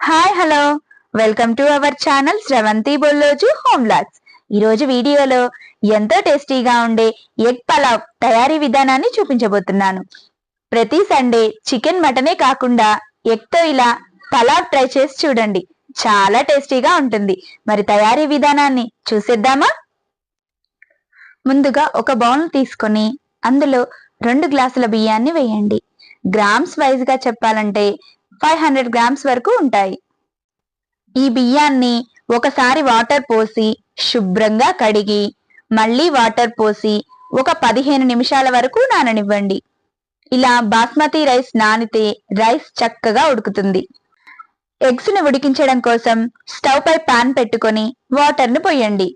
Hi hello welcome to our channel Sravanthi Bolloju home vlogs ఈరోజు వీడియోలో ఎంతో టేస్టీగా ఉండే ఎగ్ పలావ్ తయారీ విధానాన్ని చూపించబోతున్నాను. ప్రతి సండే చికెన్ మటనే కాకుండా ఎగ్తో ఇలా పలావ్ ట్రై చేసి చూడండి. చాలా టేస్టీగా ఉంటుంది. మరి తయారీ విధానాన్ని చూసేద్దామా? ముందుగా ఒక బౌల్ తీసుకొని అందులో రెండు గ్లాసుల బియ్యాన్ని వేయండి. గ్రామ్స్ వైజ్గా చెప్పాలంటే ఫైవ్ హండ్రెడ్ గ్రామ్స్ వరకు ఉంటాయి. ఈ బియ్యాన్ని ఒకసారి వాటర్ పోసి శుభ్రంగా కడిగి మళ్ళీ వాటర్ పోసి ఒక పదిహేను నిమిషాల వరకు నాననివ్వండి. ఇలా బాస్మతి రైస్ నానితే రైస్ చక్కగా ఉడుకుతుంది. ఎగ్స్ని ఉడికించడం కోసం స్టవ్ పై పాన్ పెట్టుకొని వాటర్ను పోయండి.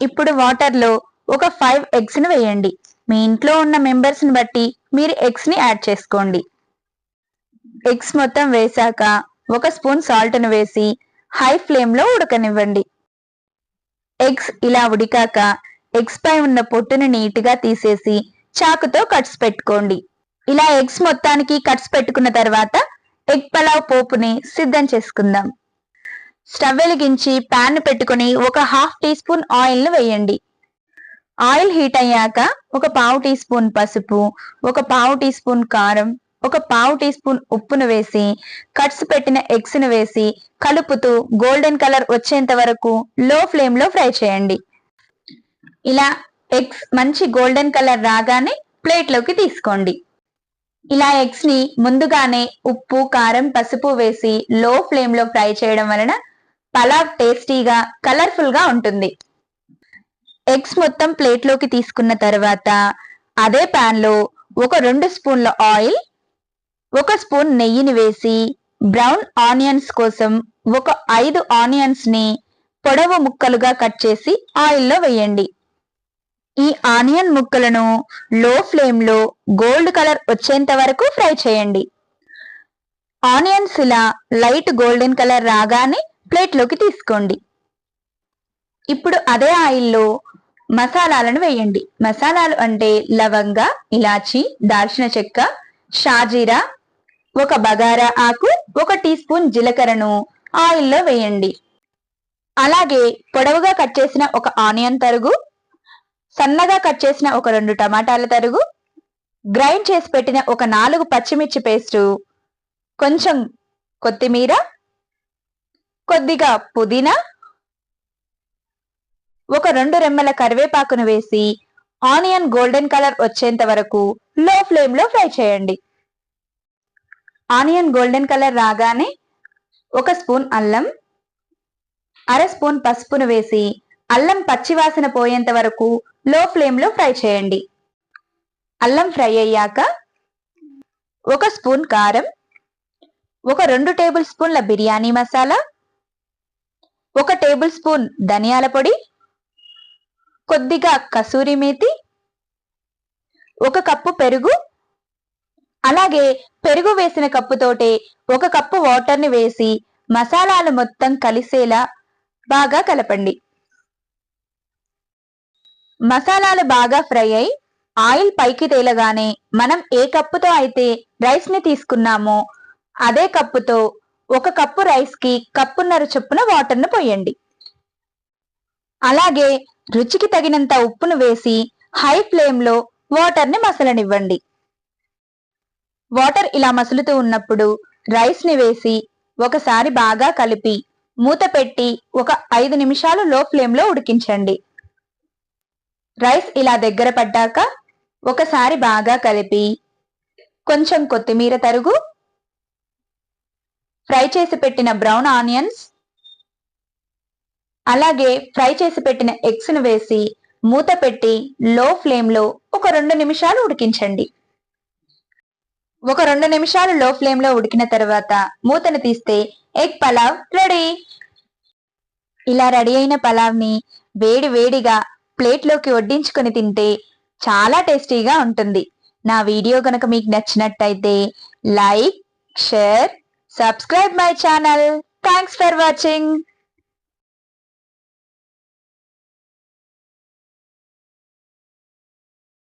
ఇప్పుడు వాటర్లో ఒక ఫైవ్ ఎగ్స్ను వేయండి. మీ ఇంట్లో ఉన్న మెంబర్స్ని బట్టి మీరు ఎగ్స్ని యాడ్ చేసుకోండి. ఎగ్స్ మొత్తం వేశాక ఒక స్పూన్ సాల్ట్ను వేసి హై ఫ్లేమ్లో ఉడకనివ్వండి. ఎగ్స్ ఇలా ఉడికాక ఎగ్స్ పై ఉన్న పొట్టుని నీట్గా తీసేసి చాకుతో కట్స్ పెట్టుకోండి. ఇలా ఎగ్స్ మొత్తానికి కట్స్ పెట్టుకున్న తర్వాత ఎగ్ పలావ్ పోపుని సిద్ధం చేసుకుందాం. స్టవ్ వెలిగించి ప్యాన్ పెట్టుకుని ఒక హాఫ్ టీ స్పూన్ ఆయిల్ను వేయండి. ఆయిల్ హీట్ అయ్యాక ఒక పావు టీ స్పూన్ పసుపు ఒక పావు టీ స్పూన్ కారం ఒక పావు టీ స్పూన్ ఉప్పును వేసి కట్స్ పెట్టిన ఎగ్స్ను వేసి కలుపుతూ గోల్డెన్ కలర్ వచ్చేంత వరకు లో ఫ్లేమ్లో ఫ్రై చేయండి. ఇలా ఎగ్స్ మంచి గోల్డెన్ కలర్ రాగానే ప్లేట్లోకి తీసుకోండి. ఇలా ఎగ్స్ని ముందుగానే ఉప్పు కారం పసుపు వేసి లో ఫ్లేమ్లో ఫ్రై చేయడం వలన పలావ్ టేస్టీగా కలర్ఫుల్గా ఉంటుంది. ఎగ్స్ మొత్తం ప్లేట్లోకి తీసుకున్న తర్వాత అదే ప్యాన్లో ఒక రెండు స్పూన్ల ఆయిల్ ఒక స్పూన్ నెయ్యిని వేసి బ్రౌన్ ఆనియన్స్ కోసం ఒక ఐదు ఆనియన్స్ని పొడవు ముక్కలుగా కట్ చేసి ఆయిల్లో వేయండి. ఈ ఆనియన్ ముక్కలను లో ఫ్లేమ్లో గోల్డ్ కలర్ వచ్చేంత వరకు ఫ్రై చేయండి. ఆనియన్స్ ఇలా లైట్ గోల్డెన్ కలర్ రాగానే ప్లేట్లోకి తీసుకోండి. ఇప్పుడు అదే ఆయిల్లో మసాలాలను వేయండి. మసాలాలు అంటే లవంగ ఇలాచి దాల్చిన చెక్క షాజీరా ఒక బగారా ఆకు ఒక టీ స్పూన్ జీలకర్రను ఆయిల్లో వేయండి. అలాగే పొడవుగా కట్ చేసిన ఒక ఆనియన్ తరుగు సన్నగా కట్ చేసిన ఒక రెండు టమాటాల తరుగు గ్రైండ్ చేసి పెట్టిన ఒక నాలుగు పచ్చిమిర్చి పేస్టు కొంచెం కొత్తిమీర కొద్దిగా పుదీనా ఒక రెండు రెమ్మల కరివేపాకును వేసి ఆనియన్ గోల్డెన్ కలర్ వచ్చేంత వరకు లో ఫ్లేమ్లో ఫ్రై చేయండి. ఆనియన్ గోల్డెన్ కలర్ రాగానే ఒక స్పూన్ అల్లం అర స్పూన్ పసుపును వేసి అల్లం పచ్చివాసన పోయేంత వరకు లో ఫ్లేమ్లో ఫ్రై చేయండి. అల్లం ఫ్రై అయ్యాక ఒక స్పూన్ కారం ఒక రెండు టేబుల్ స్పూన్ల బిర్యానీ మసాలా ఒక టేబుల్ స్పూన్ ధనియాల పొడి కొద్దిగా కసూరి మేతి ఒక కప్పు పెరుగు అలాగే పెరుగు వేసిన కప్పుతోటే ఒక కప్పు వాటర్ని వేసి మసాలాలు మొత్తం కలిసేలా బాగా కలపండి. మసాలాలు బాగా ఫ్రై అయి ఆయిల్ పైకి తేలగానే మనం ఏ కప్పుతో అయితే రైస్ని తీసుకున్నామో అదే కప్పుతో ఒక కప్పు రైస్కి కప్పున్నర చొప్పున వాటర్ను పోయండి. అలాగే రుచికి తగినంత ఉప్పును వేసి హై ఫ్లేమ్లో వాటర్ని మసలనివ్వండి. వాటర్ ఇలా మసులుతూ ఉన్నప్పుడు రైస్ని వేసి ఒకసారి బాగా కలిపి మూత పెట్టి ఒక ఐదు నిమిషాలు లో ఫ్లేమ్లో ఉడికించండి. రైస్ ఇలా దగ్గర పడ్డాక ఒకసారి బాగా కలిపి కొంచెం కొత్తిమీర తరుగు ఫ్రై చేసి పెట్టిన బ్రౌన్ ఆనియన్స్ అలాగే ఫ్రై చేసి పెట్టిన ఎగ్స్ను వేసి మూత పెట్టి లో ఫ్లేమ్లో ఒక రెండు నిమిషాలు ఉడికించండి. ఒక రెండు నిమిషాలు లో ఫ్లేమ్లో ఉడికిన తర్వాత మూతను తీస్తే ఎగ్ పలావ్ రెడీ. ఇలా రెడీ అయిన పలావ్ని వేడి వేడిగా ప్లేట్లోకి వడ్డించుకొని తింటే చాలా టేస్టీగా ఉంటుంది. నా వీడియో కనుక మీకు నచ్చినట్టయితే like share subscribe my channel. Thanks for watching.